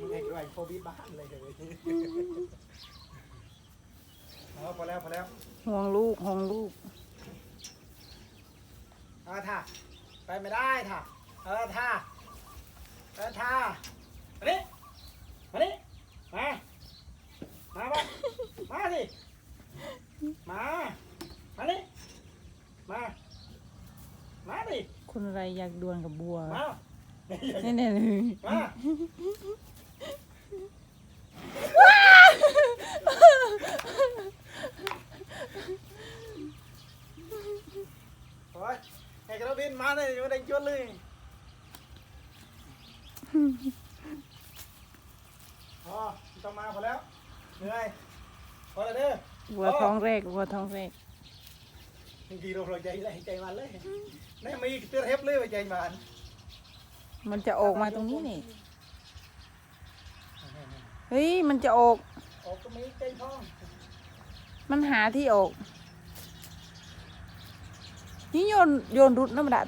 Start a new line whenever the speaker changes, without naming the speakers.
มึงไอ้ไอ้โฟบีบ้านเลยเดี๋ยวเอาพอแล้วพอแล้ว
ห่วงลูกห่วงลูก
เอาท่าไปไม่ได้ท่าเออท่าเออท่ามาดิมาดิมามาบ้ามาสิมามาดิมามาดิ
คนอะไรอยากดวลกับบัว
มา
นี่เนี่ยเลย
มาโอ้ย ไอ้กระบินมาเลยอยู่ในจวนเลยอ๋อต้องมาพอแล้วเหนื่อยพอแล้วเด้อ
บัวท้องแรกบัวท้องแรก
จริงๆเราใจเลยใจมันเลยนี่มีเตือนเทปเลยว่าใจมัน
มันจะออกมาตรงนี้นี่เฮ้ยมันจะออก
ออกก็มีใจท้อง
มันหาที่ออก นี่โยนโยนรุดน้ำดา